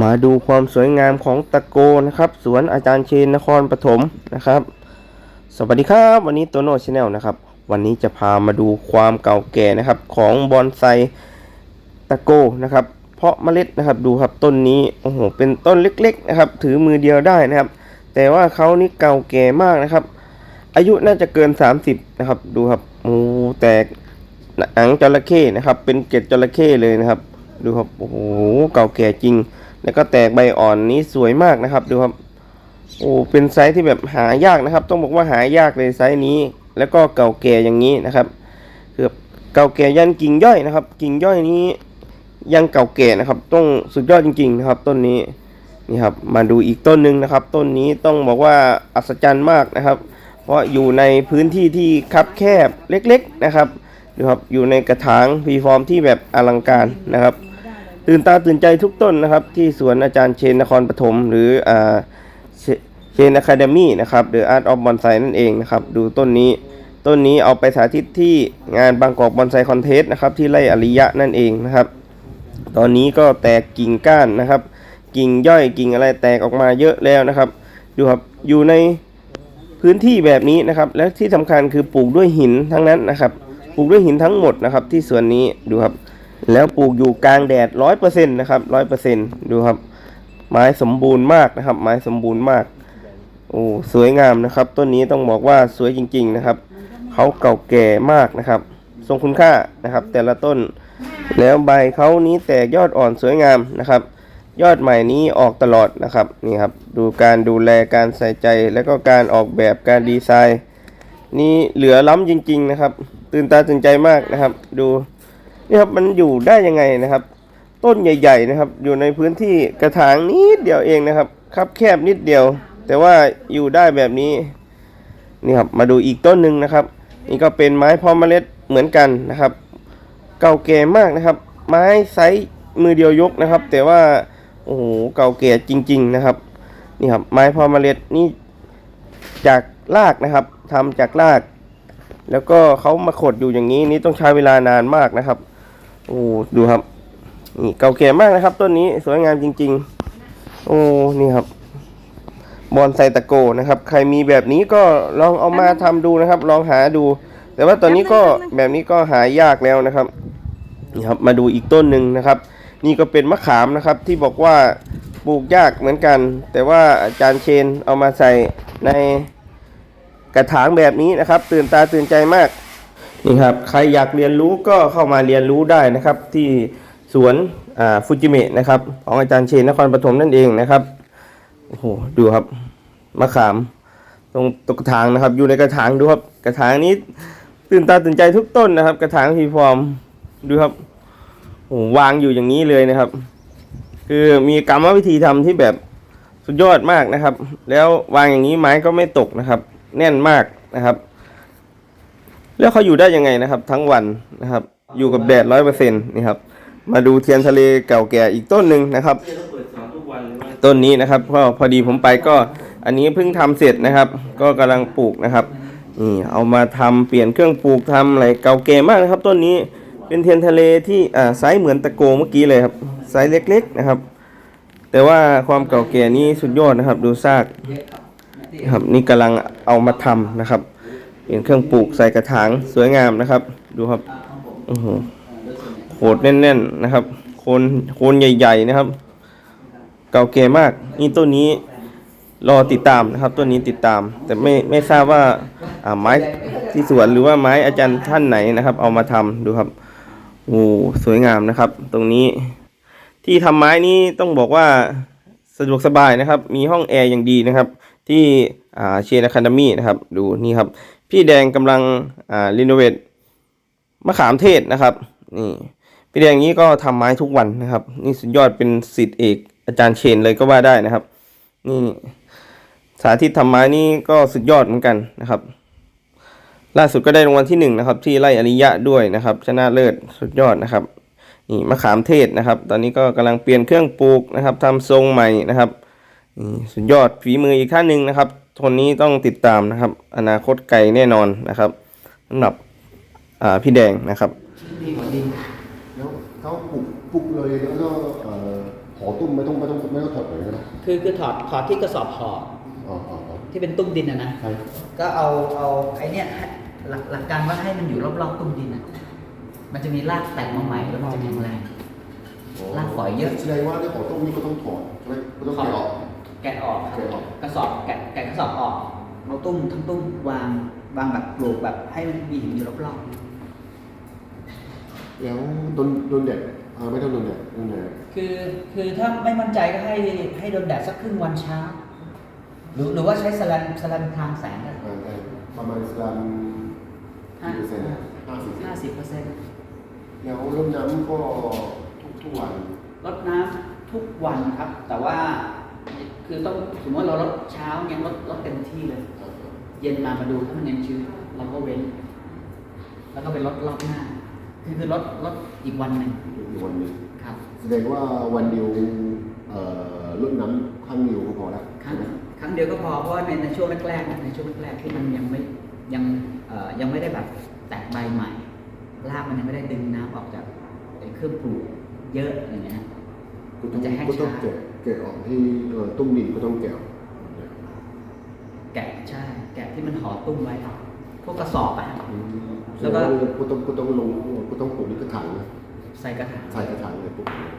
มาดูความสวยงามของตะโกนะครับ สวนอาจารย์เชนนครปฐมนะครับ สวัสดีครับ วันนี้โตโน่ชาแนลนะครับ วันนี้จะพามาดูความเก่าแก่นะครับ ของบอนไซตะโกนะครับ เพาะเมล็ดนะครับดูครับต้นนี้โอ้โหเป็นต้นเล็กๆนะครับ ถือมือเดียวได้นะครับ แต่ว่าเขานี่เก่าแก่มากนะครับ อายุน่าจะเกิน 30นะครับ ดูครับโอ้แตกหนังจระเข้นะครับ เป็นเกล็ดจระเข้เลยนะครับ ดูครับโอ้โหเก่าแก่จริง แล้วก็แตกใบอ่อนนี้สวยมากนะครับ ดูครับ โอ้เป็นไซส์ที่แบบหายากนะครับ ต้องบอกว่าหายากเลยไซส์นี้ แล้วก็เก่าแก่อย่างนี้นะครับคือบบเก่าแก่ยันกิ่งย่อยนะครับ กิ่งย่อยนี้ยังเก่าแก่นะครับ ต้องสุดยอดจริง ๆ นะครับ ต้นนี้นี่ครับมาดูอีกต้นหนึ่งนะครับ ต้นนี้ต้องบอกว่าอัศจรรย์มากนะครับ เพราะอยู่ในพื้นที่ที่คับแคบเล็ก ๆนะครับดูครับอยู่ในกระถางพีฟอร์มที่แบบอลังการนะครับ ตื่นตาตื่นใจทุกต้นนะครับ ที่สวนอาจารย์เชนนครปฐมหรืออ่าเชนอะคาเดมี่นะครับหรืออาร์ตออฟบอนไซนั่นเองนะครับ ดูต้นนี้ต้นนี้เอาไปสาธิตที่งานบางกอกบอนไซคอนเทสนะครับ ที่ไร่อริยะนั่นเองนะครับ ตอนนี้ก็แตกกิ่งก้านนะครับ กิ่งย่อยกิ่งอะไรแตกออกมาเยอะแล้วนะครับ ดูครับอยู่ในพื้นที่แบบนี้นะครับ และที่สำคัญคือปลูกด้วยหินทั้งนั้นนะครับ ปลูกด้วยหินทั้งหมดนะครับ ที่สวนนี้ดูครับ แล้วปลูกอยู่กลางแดดร้อยเปอร์เซ็นต์นะครับร้อยเปอร์เซ็นต์ดูครับ ไม้สมบูรณ์มากนะครับ ไม้สมบูรณ์มากโอ้สวยงามนะครับ ต้นนี้ต้องบอกว่าสวยจริง ๆนะครับเขาเก่าแก่มากนะครับ ทรงคุณค่านะครับ แต่ละต้น แล้วใบเขานี้แตกยอดอ่อนสวยงามนะครับ ยอดใหม่นี้ออกตลอดนะครับนี่ครับ ดูการดูแลการใส่ใจแล้วก็การออกแบบการดีไซน์ นี่เหลือล้ำจริง ๆ นะครับ ตื่นตาตื่นใจมากนะครับ ดู นี่ครับมันอยู่ได้ยังไงนะครับ ต้นใหญ่ ๆนะครับ อยู่ในพื้นที่กระถางนิดเดียวเองนะครับครับแคบนิดเดียว แต่ว่าอยู่ได้แบบนี้นี่ครับมาดูอีกต้นหนึ่งนะครับ นี่ก็เป็นไม้พร้อมเมล็ดเหมือนกันนะครับ เก่าแก่มากนะครับ ไม้ไซส์มือเดียวยกนะครับ แต่ว่าโอ้โหเก่าแก่จริง ๆนะครับ นี่ครับไม้พร้อมเมล็ดนี่จากรากนะครับทำจากราก แล้วก็เขามาขดอยู่อย่างนี้นี่ต้องใช้เวลานานมากนะครับ โอ้ดูครับ นี่เก่าแก่มากนะครับ ต้นนี้สวยงามจริง ๆ โอ้นี่ครับ บอนไซตะโกนะครับ ใครมีแบบนี้ก็ลองเอามาทำดูนะครับ ลองหาดู แต่ว่าตอนนี้ก็แบบนี้ก็หายากแล้วนะครับนี่ครับมาดูอีกต้นหนึ่งนะครับ นี่ก็เป็นมะขามนะครับ ที่บอกว่าปลูกยากเหมือนกัน แต่ว่าอาจารย์เชนเอามาใส่ในกระถางแบบนี้นะครับ ตื่นตาตื่นใจมาก นี่ครับใครอยากเรียนรู้ก็เข้ามาเรียนรู้ได้นะครับ ที่สวนฟูจิเมะนะครับของอาจารย์เชนนครปฐมนั่นเองนะครับโอ้โหดูครับมะขาม ตรงตกระถางนะครับ อยู่ในกระถางดูครับกระถางนี้ตื่นตาตื่นใจทุกต้นนะครับ กระถางพีฟอร์มดูครับโอ้วางอยู่อย่างนี้เลยนะครับ คือมีกรรมวิธีทำที่แบบสุดยอดมากนะครับ แล้ววางอย่างนี้ไม้ก็ไม่ตกนะครับ แน่นมากนะครับ แล้วเขาอยู่ได้ยังไงนะครับ ทั้งวันนะครับ อยู่กับแดดร้อยเปอร์เซ็นต์นี่ครับ มาดูเทียนทะเลเก่าแก่อีกต้นหนึ่งนะครับ ต้นนี้นะครับก็พอดีผมไปก็อันนี้เพิ่งทำเสร็จนะครับ ก็กำลังปลูกนะครับนี่เอามาทำเปลี่ยนเครื่องปลูกทำอะไรเก่าแก่มากนะครับ ต้นนี้เป็นเทียนทะเลที่อ่าไซส์เหมือนตะโกเมื่อกี้เลยครับไซส์เล็กๆนะครับ แต่ว่าความเก่าแก่นี้สุดยอดนะครับ ดูซากครับนี่กำลังเอามาทำนะครับ เปลี่ยนเครื่องปลูกใส่กระถางสวยงามนะครับ ดูครับโอ้โหโขดแน่นๆนะครับ โคนโคนใหญ่ ๆนะครับ เก่าแก่มาก นี่ต้นนี้รอติดตามนะครับต้นนี้ติดตาม แต่ไม่ไม่ทราบว่าอ่าไม้ที่สวนหรือว่าไม้อาจารย์ท่านไหนนะครับ เอามาทำดูครับโอ้สวยงามนะครับ ตรงนี้ ที่ทำไม้นี้ต้องบอกว่าสะดวกสบายนะครับ มีห้องแอร์อย่างดีนะครับ ที่อ่าเชนอะคาเดมี่นะครับ ดูนี่ครับ พี่แดงกำลังอ่ารีโนเวทมะขามเทศนะครับนี่พี่แดงนี้ก็ทำไม้ทุกวันนะครับ นี่สุดยอดเป็นสิทธิเอกอาจารย์เชนเลยก็ว่าได้นะครับ นี่สาธิตทำไม้นี่ก็สุดยอดเหมือนกันนะครับ ล่าสุดก็ได้รางวัลที่หนึ่งนะครับ ที่ไล่อริยะด้วยนะครับ ชนะเลิศสุดยอดนะครับนี่มะขามเทศนะครับ ตอนนี้ก็กำลังเปลี่ยนเครื่องปลูกนะครับทำทรงใหม่นะครับนี่สุดยอดฝีมืออีกท่านหนึ่งนะครับ คนนี้ต้องติดตามนะครับ อนาคตไกลแน่นอนนะครับสำหรับอ่าพี่แดงนะครับดีกว่าดีแล้วเขาปลุกปลุกเลยแล้วก็เอ่อหอตุ้มไม่ต้องไม่ต้องไม่ต้องถอดเลยนะคือคือถอดถอดที่กระสอบห่ออ๋ออ๋ออ๋อที่เป็นตุ้มดินอะนะใช่ก็เอาเอาไอ้เนี่ยให้หลักหลักการว่าให้มันอยู่รอบๆตุ้มดินอะมันจะมีรากแตกมาใหม่แล้วมันจะแข็งแรงลากฝอยเยอะแสดงว่าที่หอตุ้มนี่ก็ต้องถอดใช่ไหมก็ต้องแกะออ กแกะออกครับแกะออก กระสอบแกะแกะกระสอบออกเอาตุ้มทั้งตุ้มวางวางแบบปลูกแบบให้มันมีหินอยู่รอบแล้วโดนโดนแดดอ่าไม่ต้องโดนแดดโดนแดดๆคือคือถ้าไม่มั่นใจก็ให้ให้โดนแดดสักครึ่งวันเช้า หรือหรือว่าใช้สแลนสแลนทางแสงก็อ่าได้ประมาณสลัมห้า กี่เปอร์เซ็นต์อะห้าสิบห้าสิบเปอร์เซ็นต์แล้วรดน้ำก็ทุกทุกวันรดน้ำทุกวันครับ แต่ว่า คือต้องสมมติว่าเราลดเช้าเนี่ยลดลดเต็มที่เลยอ่าเย็นมามาดูถ้ามันยังชื้นเราก็เว้น แล้วก็ไปลดรอบหน้า คือคือลดลดอีกวันหนึ่งอีกวันหนึงครับ แสดงว่าวันเดียวเอ่อรดน้ำครั้งเดียวก็พอแล้วครั้งครั้งเดียวก็พอเพราะว่าในในช่วงแรกๆนะในช่วงแรกๆที่มันยังไม่ยังเอ่อยังไม่ได้แบบแตกใบใหม่รากมันยังไม่ได้ดึงน้ำออกจากไอ้เครื่องปลูกเยอะอะไรเงี้ย ก็ต้องจะแห้งก็ต้องช้าแกะ แกะออกที่เอ่อตุ้มดินก็ต้องแกะออกแกะใช่แกะที่มันห่อตุ้มไว้ครับพวกกระสอบอะอืมแล้วก็ก็ต้องก็ต้องลงก็ต้องปลูกในกระถางนะใส่กระถางใส่กระถางเลยปลูกครับ